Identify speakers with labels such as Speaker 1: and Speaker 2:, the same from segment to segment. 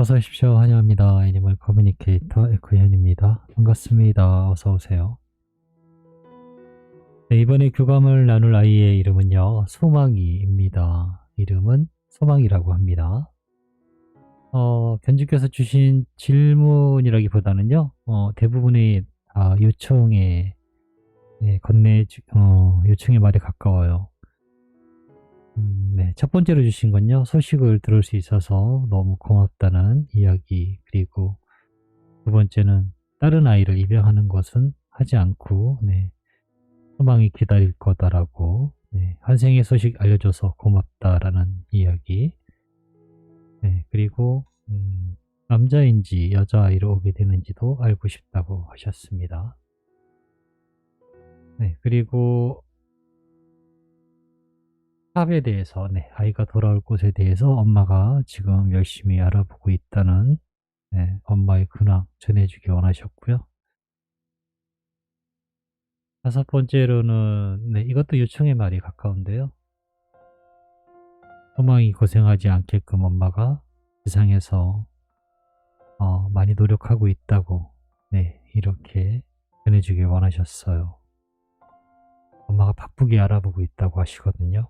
Speaker 1: 어서 오십시오. 환영합니다. 애니멀 커뮤니케이터 에크현입니다. 반갑습니다. 어서 오세요. 네, 이번에 교감을 나눌 아이의 이름은요. 소망이입니다. 이름은 소망이라고 합니다. 어, 견주께서 주신 질문이라기보다는요. 어, 대부분의 아, 요청에 네, 건네 주- 어, 요청의 말에 가까워요. 음, 네, 첫 번째로 주신 건요. 소식을 들을 수 있어서 너무 고맙다는 이야기 그리고 두 번째는 다른 아이를 입양하는 것은 하지 않고 네, 소망이 기다릴 거다라고 네, 환생의 소식 알려줘서 고맙다라는 이야기 네, 그리고 음, 남자인지 여자아이로 오게 되는지도 알고 싶다고 하셨습니다. 네, 그리고 탑에 대해서, 네, 아이가 돌아올 곳에 대해서 엄마가 지금 열심히 알아보고 있다는 네, 엄마의 근황 전해주기 원하셨고요. 다섯 번째로는 네, 이것도 요청의 말이 가까운데요. 소망이 고생하지 않게끔 엄마가 세상에서 어, 많이 노력하고 있다고 네, 이렇게 전해주길 원하셨어요. 엄마가 바쁘게 알아보고 있다고 하시거든요.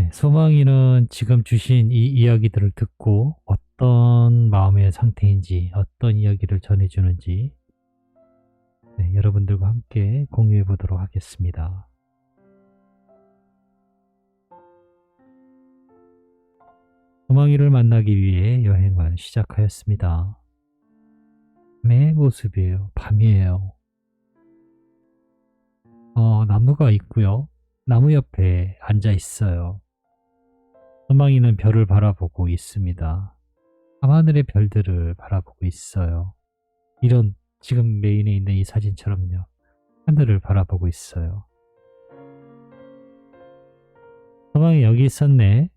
Speaker 1: 네, 소망이는 지금 주신 이 이야기들을 듣고 어떤 마음의 상태인지, 어떤 이야기를 전해주는지, 네, 여러분들과 함께 공유해 보도록 하겠습니다. 소망이를 만나기 위해 여행을 시작하였습니다. 밤의 모습이에요. 밤이에요. 어, 나무가 있고요. 나무 옆에 앉아 있어요. 소망이는 별을 바라보고 있습니다. 밤하늘의 별들을 바라보고 있어요. 이런 지금 메인에 있는 이 사진처럼요. 하늘을 바라보고 있어요. 소망이 여기 있었네.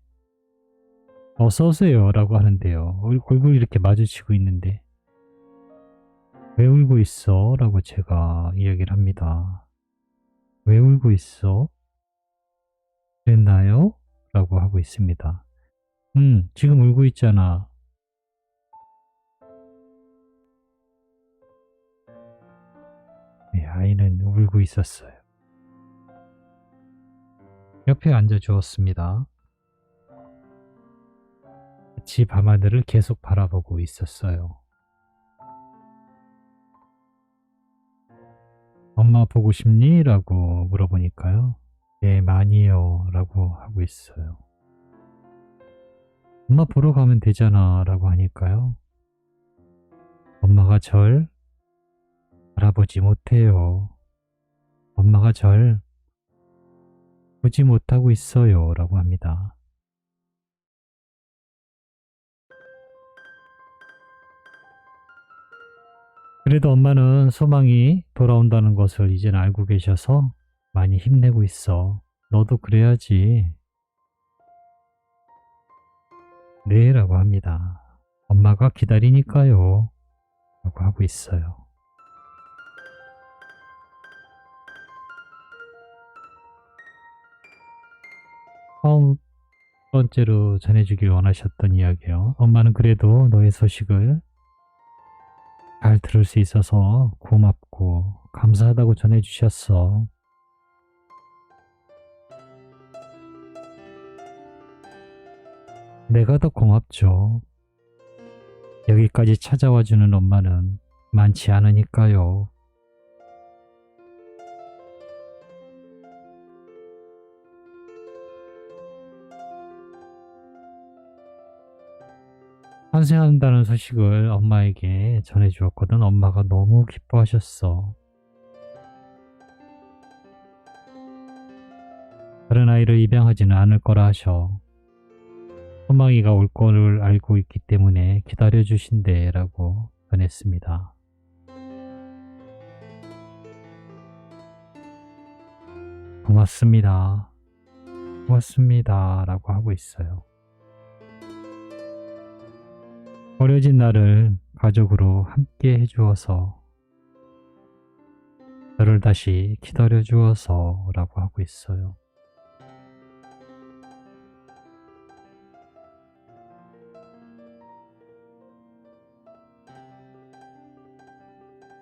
Speaker 1: 어서 오세요 라고 하는데요. 얼- 얼굴 이렇게 마주치고 있는데 왜 울고 있어? 라고 제가 이야기를 합니다. 왜 울고 있어? 그랬나요? 라고 하고 있습니다. 음, 지금 울고 있잖아. 네, 아이는 울고 있었어요. 옆에 앉아 주었습니다. 같이 밤하늘을 계속 바라보고 있었어요. 엄마 보고 싶니? 라고 물어보니까요. 네, 많이요. 라고 하고 있어요. 엄마 보러 가면 되잖아. 라고 하니까요. 엄마가 절 알아보지 못해요. 엄마가 절 보지 못하고 있어요. 라고 합니다. 그래도 엄마는 소망이 돌아온다는 것을 이젠 알고 계셔서 많이 힘내고 있어. 너도 그래야지. 네, 라고 합니다. 엄마가 기다리니까요. 라고 하고 있어요. 처음 번째로 전해주길 원하셨던 이야기요. 엄마는 그래도 너의 소식을 잘 들을 수 있어서 고맙고 감사하다고 전해주셨어. 내가 더 고맙죠. 여기까지 찾아와 주는 엄마는 많지 않으니까요. 환생한다는 소식을 엄마에게 전해주었거든. 엄마가 너무 기뻐하셨어. 다른 아이를 입양하지는 않을 거라 하셔. 소망이가 올 거를 알고 있기 때문에 기다려주신대 라고 전했습니다. 고맙습니다. 고맙습니다. 라고 하고 있어요. 버려진 나를 가족으로 함께 해주어서 저를 다시 기다려 주어서 라고 하고 있어요.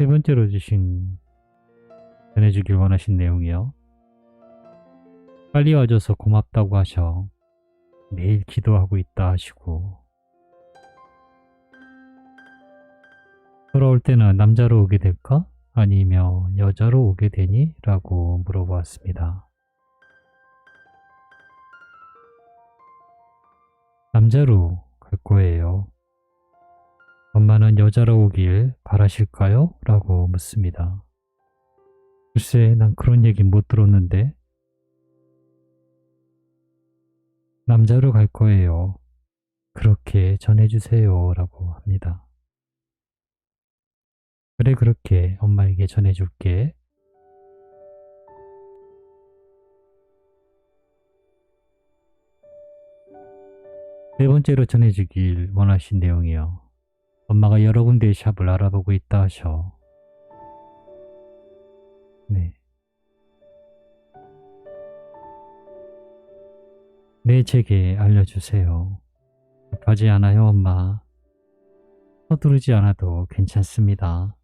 Speaker 1: 세 번째로 주신 전해주길 원하신 내용이요. 빨리 와줘서 고맙다고 하셔. 매일 기도하고 있다 하시고 돌아올 때는 남자로 오게 될까? 아니면 여자로 오게 되니? 라고 물어보았습니다. 남자로 갈 거예요. 엄마는 여자로 오길 바라실까요? 라고 묻습니다. 글쎄, 난 그런 얘기 못 들었는데. 남자로 갈 거예요. 그렇게 전해주세요. 라고 합니다. 그래, 그렇게 엄마에게 전해줄게. 네 번째로 전해주길 원하신 내용이요. 엄마가 여러 군데의 샵을 알아보고 있다 하셔. 네. 네, 제게 알려주세요. 급하지 않아요, 엄마. 서두르지 않아도 괜찮습니다.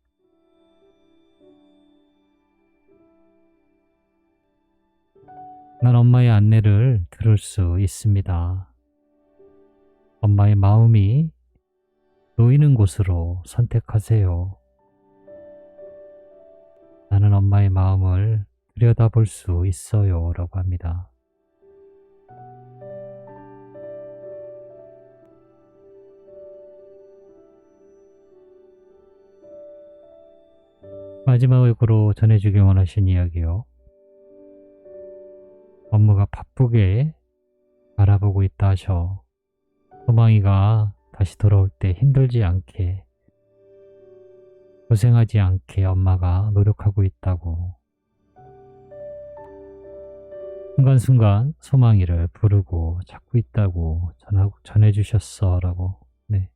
Speaker 1: 난 엄마의 안내를 들을 수 있습니다. 엄마의 마음이 놓이는 곳으로 선택하세요. 나는 엄마의 마음을 들여다볼 수 있어요. 라고 합니다. 마지막으로 전해주길 원하신 이야기요. 업무가 바쁘게 바라보고 있다 하셔. 소망이가 다시 돌아올 때 힘들지 않게, 고생하지 않게 엄마가 노력하고 있다고. 순간순간 소망이를 부르고 찾고 있다고 전해주셨어. 라고, 네.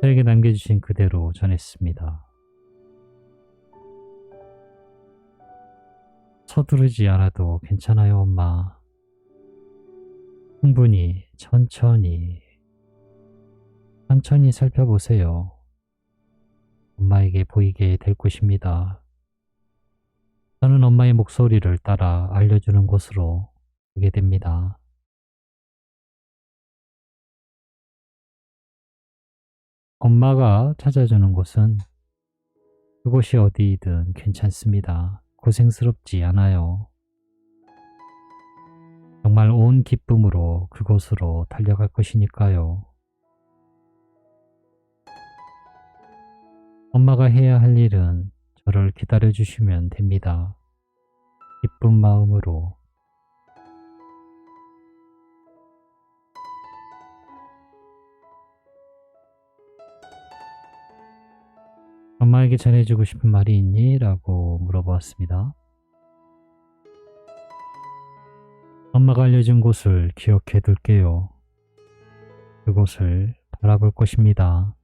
Speaker 1: 저에게 남겨주신 그대로 전했습니다. 서두르지 않아도 괜찮아요, 엄마. 충분히, 천천히, 천천히 살펴보세요. 엄마에게 보이게 될 것입니다. 저는 엄마의 목소리를 따라 알려주는 곳으로 가게 됩니다. 엄마가 찾아주는 곳은 그곳이 어디이든 괜찮습니다. 고생스럽지 않아요. 정말 온 기쁨으로 그곳으로 달려갈 것이니까요. 엄마가 해야 할 일은 저를 기다려 주시면 됩니다. 기쁜 마음으로 엄마에게 전해주고 싶은 말이 있니? 라고 물어보았습니다. 엄마가 알려준 곳을 기억해 둘게요. 그곳을 바라볼 것입니다.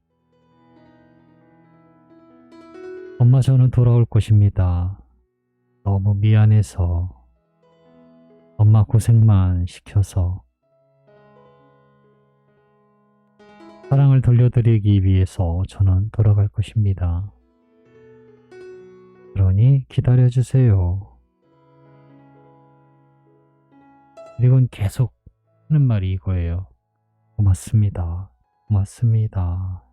Speaker 1: 엄마 저는 돌아올 것입니다. 너무 미안해서 엄마 고생만 시켜서 사랑을 돌려드리기 위해서 저는 돌아갈 것입니다. 그러니 기다려주세요. 그리고는 계속 하는 말이 이거예요. 고맙습니다. 고맙습니다.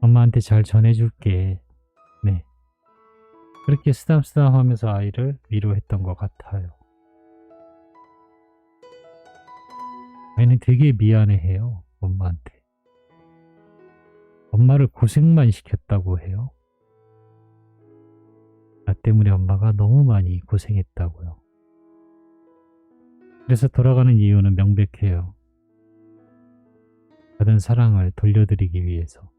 Speaker 1: 엄마한테 잘 전해줄게. 네. 그렇게 쓰담쓰담 하면서 아이를 위로했던 것 같아요. 아이는 되게 미안해해요. 엄마한테. 엄마를 고생만 시켰다고 해요. 나 때문에 엄마가 너무 많이 고생했다고요. 그래서 돌아가는 이유는 명백해요. 받은 사랑을 돌려드리기 위해서.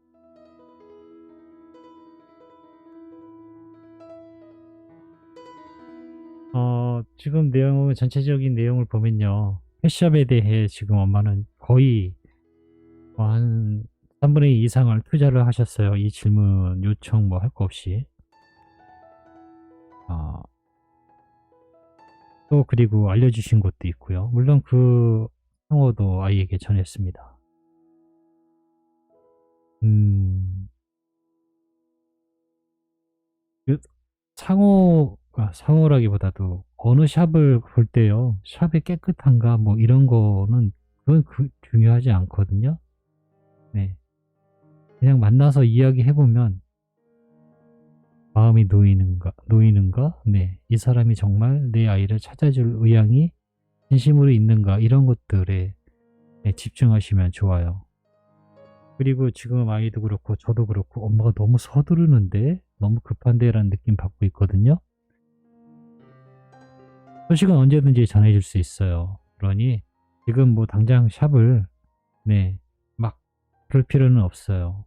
Speaker 1: 어, 지금 내용, 전체적인 내용을 보면요. 패샵에 대해 지금 엄마는 거의 뭐한 3분의 2 이상을 투자를 하셨어요. 이 질문 요청 뭐 할 거 없이. 어, 또 그리고 알려주신 것도 있고요. 물론 그 상호도 아이에게 전했습니다. 음. 그 상호 아 상호라기보다도 어느 샵을 볼 때요. 샵이 깨끗한가 뭐 이런 거는 그건 그 중요하지 않거든요. 네. 그냥 만나서 이야기해 보면 마음이 놓이는가 놓이는가? 네. 이 사람이 정말 내 아이를 찾아줄 의향이 진심으로 있는가? 이런 것들에 네 집중하시면 좋아요. 그리고 지금 아이도 그렇고 저도 그렇고 '엄마가 너무 서두르는데? 너무 급한데?'라는 느낌 받고 있거든요. 소식은 언제든지 전해 줄 수 있어요. 그러니 지금 뭐 당장 샵을 네 막 그럴 필요는 없어요.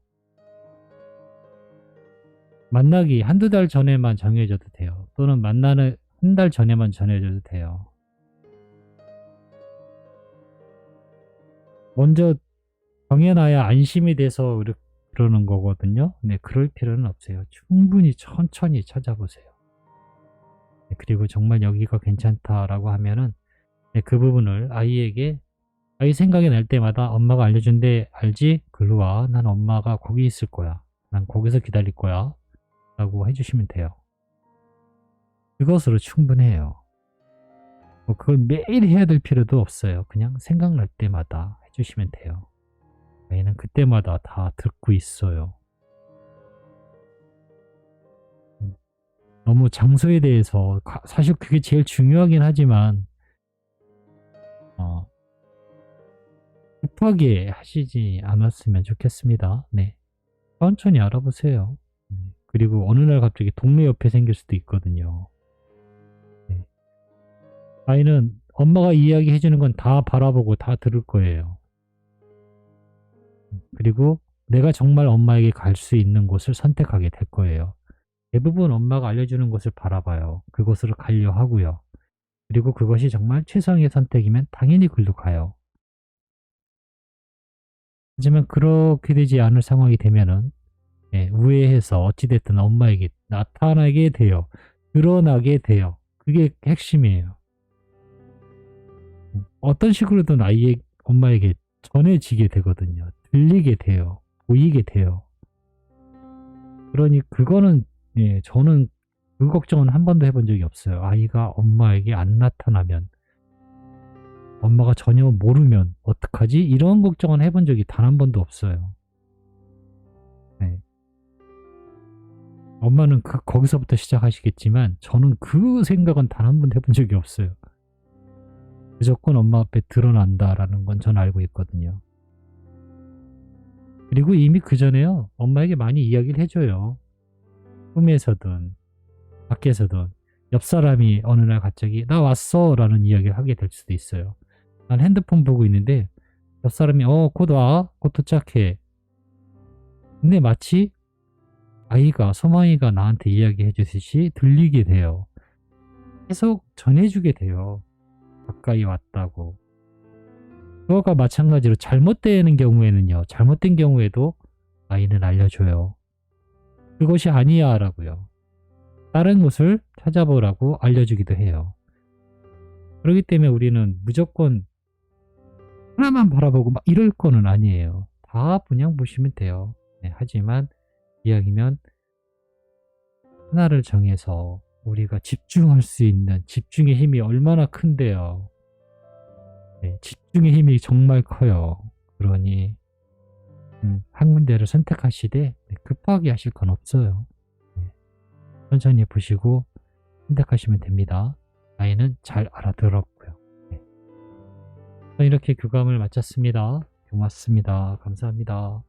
Speaker 1: 만나기 1-2달 전에만 정해 줘도 돼요. 또는 만나는 1달 전에만 전해 줘도 돼요. 먼저 정해 놔야 안심이 돼서 그러는 거거든요. 네 그럴 필요는 없어요. 충분히 천천히 찾아보세요. 네 그리고 정말 '여기가 괜찮다.'라고 하면은 네 그 부분을 아이에게 아이 생각이 날 때마다 "엄마가 알려준 데 알지? 글로 와. 난 엄마가 거기 있을 거야. 난 거기서 기다릴 거야." 라고 해 주시면 돼요. 그것으로 충분해요. 뭐 그걸 매일 해야 될 필요도 없어요. 그냥 생각날 때마다 해 주시면 돼요. 아이는 그때마다 다 듣고 있어요. 음. 너무 장소에 대해서 가 사실 그게 제일 중요하긴 하지만 어 급하게 하시지 않았으면 좋겠습니다. 네. 천천히 알아보세요. 음. 그리고 어느 날 갑자기 동네 옆에 생길 수도 있거든요. 네. 아이는 엄마가 이야기해 주는 건 다 바라보고 다 들을 거예요. 음 그리고 내가 정말 엄마에게 갈 수 있는 곳을 선택하게 될 거예요. 대부분 엄마가 알려주는 곳을 바라봐요. 그곳으로 가려 하고요. 그리고 그것이 정말 최상의 선택이면 당연히 글로 가요. 하지만 그렇게 되지 않을 상황이 되면은 예 우회해서 어찌 됐든 엄마에게 나타나게 돼요. 드러나게 돼요. 그게 핵심이에요. 음 어떤 식으로든 아이의 엄마에게 전해지게 되거든요. 들리게 돼요. 보이게 돼요. 그러니 그거는 예 저는 그 걱정은 한 번도 해본 적이 없어요. 아이가 엄마에게 안 나타나면 엄마가 전혀 모르면 어떡하지? 이런 걱정은 해본 적이 단 한 번도 없어요. 엄마는 그 거기서부터 시작하시겠지만 저는 그 생각은 단 한 번도 해본 적이 없어요. '무조건 엄마 앞에 드러난다.'라는 건 전 알고 있거든요. 그리고 이미 그 전에요. 엄마에게 많이 이야기를 해 줘요. 꿈에서든 밖에서든 옆 사람이 어느 날 갑자기 "나 왔어."라는 이야기를 하게 될 수도 있어요. 난 핸드폰 보고 있는데 옆 사람이 "어 곧 와. 곧 도착해." 근데 마치 아이가 소망이가 나한테 이야기해 주듯이 들리게 돼요. 계속 전해 주게 돼요. 가까이 왔다고. 그것과 마찬가지로 잘못되는 경우에는요. 잘못된 경우에도 아이는 알려줘요. "그것이 아니야."라고요. 다른 곳을 찾아보라고 알려주기도 해요. 그러기 때문에 우리는 무조건 하나만 바라보고 막 이럴 거는 아니에요. 다 그냥 보시면 돼요. 네 하지만 이왕이면 하나를 정해서 우리가 집중할 수 있는 집중의 힘이 얼마나 큰데요. 네 집중의 힘이 정말 커요. 그러니 음 한 군데를 선택하시되 네 급하게 하실 건 없어요. 네. 천천히 보시고 선택하시면 됩니다. 아이는 잘 알아들었고요. 네. 이렇게 교감을 마쳤습니다. 고맙습니다. 감사합니다.